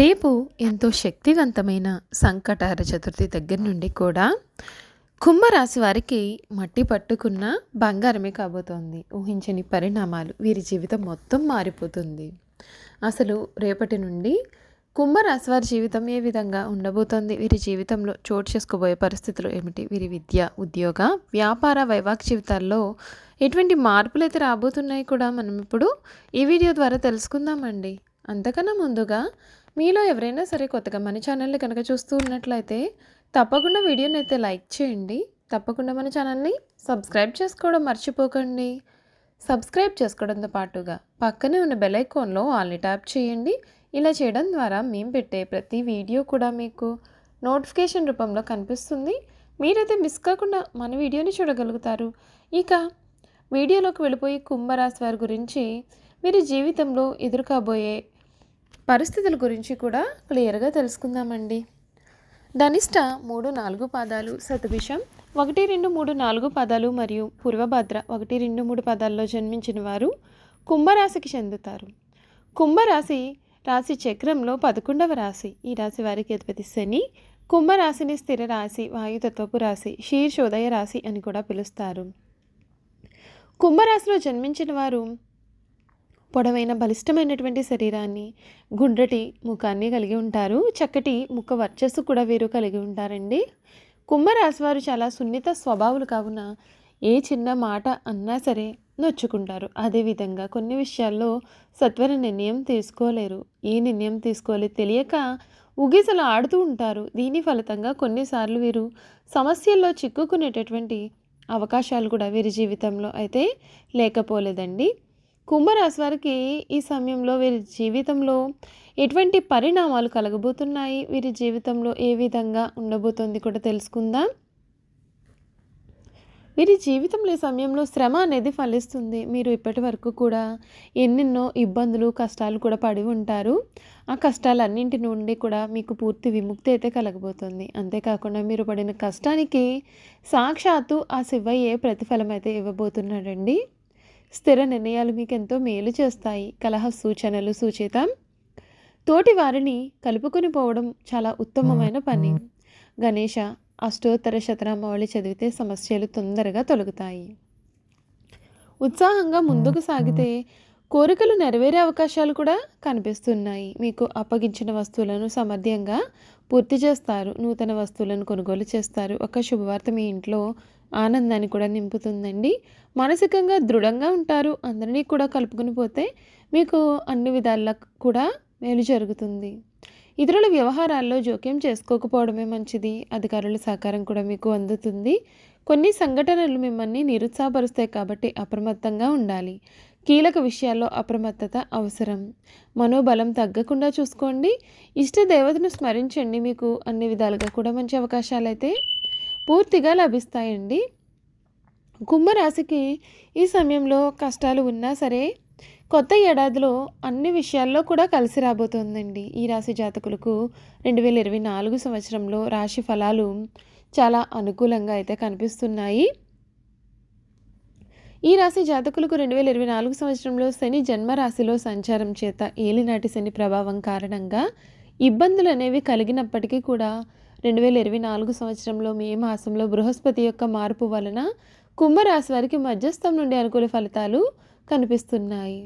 రేపు ఎంతో శక్తివంతమైన సంకటహర చతుర్థి దగ్గర నుండి కూడా కుంభరాశి వారికి మట్టి పట్టుకున్న బంగారమే కాబోతోంది. ఊహించని పరిణామాలు వీరి జీవితం మొత్తం మారిపోతుంది. అసలు రేపటి నుండి కుంభరాశి వారి జీవితం ఏ విధంగా ఉండబోతోంది? వీరి జీవితంలో చోటు చేసుకోబోయే పరిస్థితులు ఏమిటి? వీరి విద్య ఉద్యోగ వ్యాపార వైవాహిక జీవితాల్లో ఎటువంటి మార్పులు అయితే రాబోతున్నాయి కూడా? మనం ఇప్పుడు ఈ వీడియో ద్వారా తెలుసుకుందామండి. అంతకన్నా ముందుగా మీలో ఎవరైనా సరే కొత్తగా మన ఛానల్ని కనుక చూస్తూ ఉన్నట్లయితే తప్పకుండా వీడియోని అయితే లైక్ చేయండి. తప్పకుండా మన ఛానల్ని సబ్స్క్రైబ్ చేసుకోవడం మర్చిపోకండి. సబ్స్క్రైబ్ చేసుకోవడంతో పాటుగా పక్కనే ఉన్న బెల్ ఐకాన్లో ఆల్ని ట్యాప్ చేయండి. ఇలా చేయడం ద్వారా మేము పెట్టే ప్రతి వీడియో కూడా మీకు నోటిఫికేషన్ రూపంలో కనిపిస్తుంది. మీరైతే మిస్ కాకుండా మన వీడియోని చూడగలుగుతారు. ఇక వీడియోలోకి వెళ్ళిపోయి కుంభరాశి వారి గురించి మీరు జీవితంలో ఎదురుకాబోయే పరిస్థితుల గురించి కూడా క్లియర్గా తెలుసుకుందామండి. ధనిష్ట మూడు నాలుగు పాదాలు శతభిషం ఒకటి రెండు మూడు నాలుగు పదాలు మరియు పూర్వభద్ర ఒకటి రెండు మూడు పదాల్లో జన్మించిన వారు కుంభరాశికి చెందుతారు. కుంభరాశి రాశి చక్రంలో పదకొండవ రాశి. ఈ రాశి వారికి అధిపతి శని కుంభరాశిని స్థిర రాశి వాయుతత్వపు రాశి శీర్షోదయ రాశి అని కూడా పిలుస్తారు. కుంభరాశిలో జన్మించిన వారు పొడవైన బలిష్టమైనటువంటి శరీరాన్ని గుండ్రటి ముఖాన్ని కలిగి ఉంటారు. చక్కటి ముఖ వర్చస్సు కూడా వీరు కలిగి ఉంటారండి. కుంభరాశి వారు చాలా సున్నిత స్వభావులు కావున ఏ చిన్న మాట అన్నా సరే నొచ్చుకుంటారు. అదేవిధంగా కొన్ని విషయాల్లో సత్వర నిర్ణయం తీసుకోలేరు. ఏ నిర్ణయం తీసుకోవాలి తెలియక ఉగిసలు ఆడుతూ ఉంటారు. దీని ఫలితంగా కొన్నిసార్లు వీరు సమస్యల్లో చిక్కుకునేటటువంటి అవకాశాలు కూడా వీరి జీవితంలో అయితే లేకపోలేదండి. కుంభరాశి వారికి ఈ సమయంలో వీరి జీవితంలో ఎటువంటి పరిణామాలు కలగబోతున్నాయి? వీరి జీవితంలో ఏ విధంగా ఉండబోతుంది కూడా తెలుసుకుందాం. వీరి జీవితంలో ఈ సమయంలో శ్రమ అనేది ఫలిస్తుంది. మీరు ఇప్పటి వరకు కూడా ఎన్నెన్నో ఇబ్బందులు కష్టాలు కూడా పడి ఉంటారు. ఆ కష్టాలన్నింటి నుండి కూడా మీకు పూర్తి విముక్తి అయితే కలగబోతుంది. అంతేకాకుండా మీరు పడిన కష్టానికి సాక్షాత్తు ఆ శివయ్యే ప్రతిఫలం అయితే ఇవ్వబోతున్నాడండి. స్థిర నిర్ణయాలు మీకు ఎంతో మేలు చేస్తాయి. కలహ సూచనలు సూచిత. తోటి వారిని కలుపుకొని పోవడం చాలా ఉత్తమమైన పని. గణేష అష్టోత్తర శతనామావళి చదివితే సమస్యలు తొందరగా తొలగుతాయి. ఉత్సాహంగా ముందుకు సాగితే కోరికలు నెరవేరే అవకాశాలు కూడా కనిపిస్తున్నాయి. మీకు అప్పగించిన వస్తువులను సమర్థ్యంగా పూర్తి చేస్తారు. నూతన వస్తువులను కొనుగోలు చేస్తారు. ఒక శుభవార్త మీ ఇంట్లో ఆనందాన్ని కూడా నింపుతుందండి. మానసికంగా దృఢంగా ఉంటారు. అందరినీ కూడా కలుపుకుని పోతే మీకు అన్ని విధాలా కూడా మేలు జరుగుతుంది. ఇతరుల వ్యవహారాల్లో జోక్యం చేసుకోకపోవడమే మంచిది. అధికారుల సహకారం కూడా మీకు అందుతుంది. కొన్ని సంఘటనలు మిమ్మల్ని నిరుత్సాహపరుస్తాయి కాబట్టి అప్రమత్తంగా ఉండాలి. కీలక విషయాల్లో అప్రమత్తత అవసరం. మనోబలం తగ్గకుండా చూసుకోండి. ఇష్ట దేవతను స్మరించండి. మీకు అన్ని విధాలుగా కూడా మంచి అవకాశాలు అయితే పూర్తిగా లభిస్తాయండి. కుంభరాశికి ఈ సమయంలో కష్టాలు ఉన్నా సరే కొత్త ఏడాదిలో అన్ని విషయాల్లో కూడా కలిసి రాబోతోందండి. ఈ రాశి జాతకులకు రెండు వేల ఇరవై నాలుగు సంవత్సరంలో రాశి ఫలాలు చాలా అనుకూలంగా అయితే కనిపిస్తున్నాయి. ఈ రాశి జాతకులకు రెండు వేల ఇరవై నాలుగు సంవత్సరంలో శని జన్మరాశిలో సంచారం చేత ఏలినాటి శని ప్రభావం కారణంగా ఇబ్బందులు అనేవి కలిగినప్పటికీ కూడా రెండు వేల ఇరవై నాలుగు సంవత్సరంలో మే మాసంలో బృహస్పతి యొక్క మార్పు వలన కుంభరాశి వారికి మధ్యస్థం నుండి అనుకూల ఫలితాలు కనిపిస్తున్నాయి.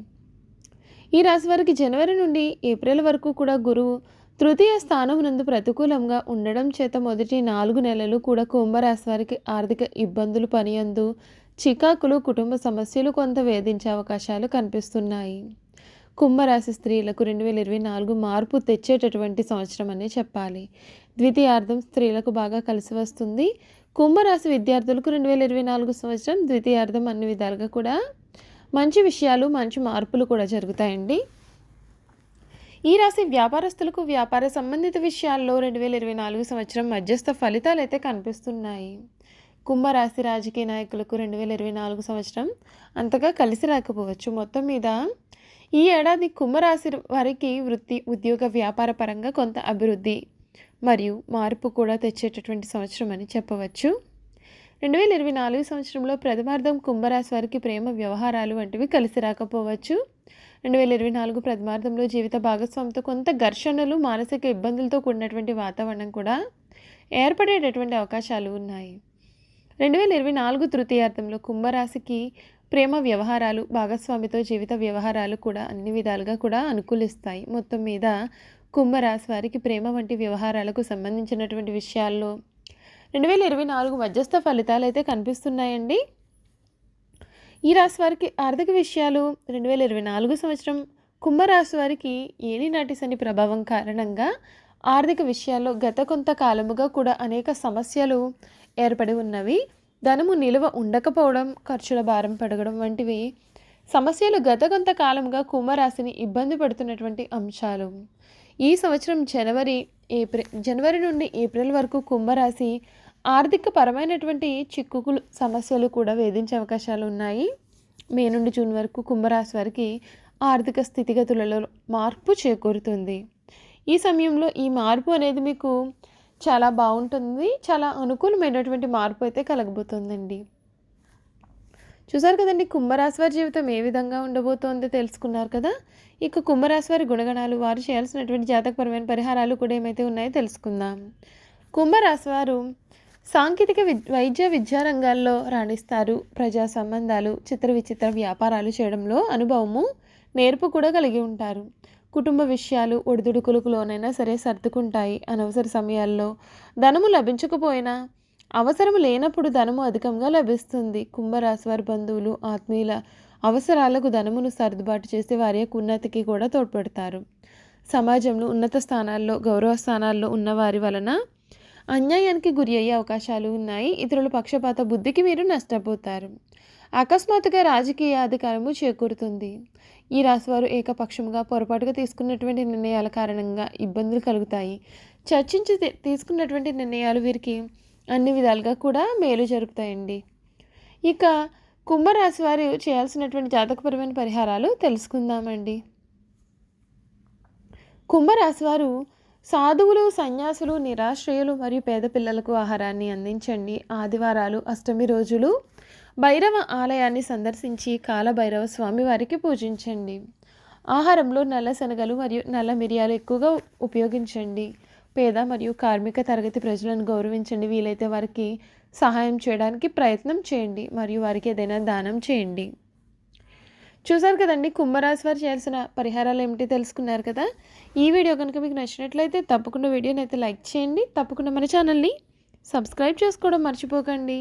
ఈ రాశి వారికి జనవరి నుండి ఏప్రిల్ వరకు కూడా గురువు తృతీయ స్థానం నందు ప్రతికూలంగా ఉండడం చేత మొదటి నాలుగు నెలలు కూడా కుంభరాశి వారికి ఆర్థిక ఇబ్బందులు పనియందు చికాకులు కుటుంబ సమస్యలు కొంత వేధించే అవకాశాలు కనిపిస్తున్నాయి. కుంభరాశి స్త్రీలకు రెండు వేల ఇరవై నాలుగు మార్పు తెచ్చేటటువంటి సంవత్సరం అనే చెప్పాలి. ద్వితీయార్థం స్త్రీలకు బాగా కలిసి వస్తుంది. కుంభరాశి విద్యార్థులకు రెండు వేల ఇరవై నాలుగు సంవత్సరం ద్వితీయార్థం అన్ని విధాలుగా కూడా మంచి విషయాలు మంచి మార్పులు కూడా జరుగుతాయండి. ఈ రాశి వ్యాపారస్తులకు వ్యాపార సంబంధిత విషయాల్లో రెండు వేల ఇరవై నాలుగు సంవత్సరం మధ్యస్థ ఫలితాలు అయితే కనిపిస్తున్నాయి. కుంభరాశి రాజకీయ నాయకులకు రెండు వేల ఇరవై నాలుగు సంవత్సరం అంతగా కలిసి రాకపోవచ్చు. మొత్తం మీద ఈ ఏడాది కుంభరాశి వారికి వృత్తి ఉద్యోగ వ్యాపార పరంగా కొంత అభివృద్ధి మరియు మార్పు కూడా తెచ్చేటటువంటి సంవత్సరం అని చెప్పవచ్చు. రెండు వేల ఇరవై నాలుగు సంవత్సరంలో ప్రథమార్థం కుంభరాశి వారికి ప్రేమ వ్యవహారాలు వంటివి కలిసి రాకపోవచ్చు. రెండు వేల ఇరవై నాలుగు ప్రథమార్థంలో జీవిత భాగస్వామితో కొంత ఘర్షణలు మానసిక ఇబ్బందులతో కూడినటువంటి వాతావరణం కూడా ఏర్పడేటటువంటి అవకాశాలు ఉన్నాయి. రెండు వేల ఇరవై నాలుగు తృతీయార్థంలో కుంభరాశికి ప్రేమ వ్యవహారాలు భాగస్వామితో జీవిత వ్యవహారాలు కూడా అన్ని విధాలుగా కూడా అనుకూలిస్తాయి. మొత్తం మీద కుంభరాశి వారికి ప్రేమ వంటి వ్యవహారాలకు సంబంధించినటువంటి విషయాల్లో రెండు వేల ఇరవై నాలుగు మధ్యస్థ ఫలితాలు అయితే కనిపిస్తున్నాయండి. ఈ రాశి వారికి ఆర్థిక విషయాలు రెండు వేల ఇరవై నాలుగు సంవత్సరం కుంభరాశి వారికి ఏలినాటి శని ప్రభావం కారణంగా ఆర్థిక విషయాల్లో గత కొంతకాలముగా కూడా అనేక సమస్యలు ఏర్పడి ఉన్నవి. ధనము నిలువ ఉండకపోవడం ఖర్చుల భారం పడగడం వంటివి సమస్యలు గత కొంతకాలంగా కుంభరాశిని ఇబ్బంది పడుతున్నటువంటి అంశాలు. ఈ సంవత్సరం జనవరి ఏప్రిల్ జనవరి నుండి ఏప్రిల్ వరకు కుంభరాశి ఆర్థిక పరమైనటువంటి చిక్కుకులు సమస్యలు కూడా వేధించే అవకాశాలు ఉన్నాయి. మే నుండి జూన్ వరకు కుంభరాశి వారికి ఆర్థిక స్థితిగతులలో మార్పు చేకూరుతుంది. ఈ సమయంలో ఈ మార్పు అనేది మీకు చాలా బాగుంటుంది. చాలా అనుకూలమైనటువంటి మార్పు అయితే కలగబోతుందండి. చూసారు కదండి కుంభరాశి వారి జీవితం ఏ విధంగా ఉండబోతోందో తెలుసుకున్నారు కదా? ఇక కుంభరాశి వారి గుణగణాలు వారు చేయాల్సినటువంటి జాతకపరమైన పరిహారాలు కూడా ఏమైతే ఉన్నాయో తెలుసుకుందాం. కుంభరాశి వారు సాంకేతిక వి వైద్య విద్యా రంగాల్లో రాణిస్తారు. ప్రజా సంబంధాలు చిత్ర విచిత్ర వ్యాపారాలు చేయడంలో అనుభవము నేర్పు కూడా కలిగి ఉంటారు. కుటుంబ విషయాలు ఒడిదుడుకులకులోనైనా సరే సర్దుకుంటాయి అనవసర సమయాల్లో. ధనము లభించకపోయినా అవసరం లేనప్పుడు ధనము అధికంగా లభిస్తుంది. కుంభరాశి వారి బంధువులు ఆత్మీయుల అవసరాలకు ధనమును సర్దుబాటు చేసి వారి యొక్క ఉన్నతికి కూడా తోడ్పడతారు. సమాజంలో ఉన్నత స్థానాల్లో గౌరవ స్థానాల్లో ఉన్నవారి వలన అన్యాయానికి గురి అయ్యే అవకాశాలు ఉన్నాయి. ఇతరుల పక్షపాత బుద్ధికి మీరు నష్టపోతారు. అకస్మాత్తుగా రాజకీయ అధికారము చేకూరుతుంది. ఈ రాశివారు ఏకపక్షంగా పొరపాటుగా తీసుకున్నటువంటి నిర్ణయాల కారణంగా ఇబ్బందులు కలుగుతాయి. చర్చించి తీసుకున్నటువంటి నిర్ణయాలు వీరికి అన్ని విధాలుగా కూడా మేలు జరుపుతాయండి. ఇక కుంభరాశి వారు చేయాల్సినటువంటి జాతకపరమైన పరిహారాలు తెలుసుకుందామండి. కుంభరాశి వారు సాధువులు సన్యాసులు నిరాశ్రయులు మరియు పేద పిల్లలకు ఆహారాన్ని అందించండి. ఆదివారాలు అష్టమి రోజులు భైరవ ఆలయాన్ని సందర్శించి కాలభైరవ స్వామి వారికి పూజించండి. ఆహారంలో నల్ల శనగలు మరియు నల్ల మిరియాలు ఎక్కువగా ఉపయోగించండి. పేద మరియు కార్మిక తరగతి ప్రజలను గౌరవించండి. వీలైతే వారికి సహాయం చేయడానికి ప్రయత్నం చేయండి మరియు వారికి ఏదైనా దానం చేయండి. చూసారు కదండి కుంభరాశి వారు చేయాల్సిన పరిహారాలు ఏమిటి తెలుసుకున్నారు కదా? ఈ వీడియో కనుక మీకు నచ్చినట్లయితే తప్పకుండా వీడియోని అయితే లైక్ చేయండి. తప్పకుండా మన ఛానల్ని సబ్స్క్రైబ్ చేసుకోవడం మర్చిపోకండి.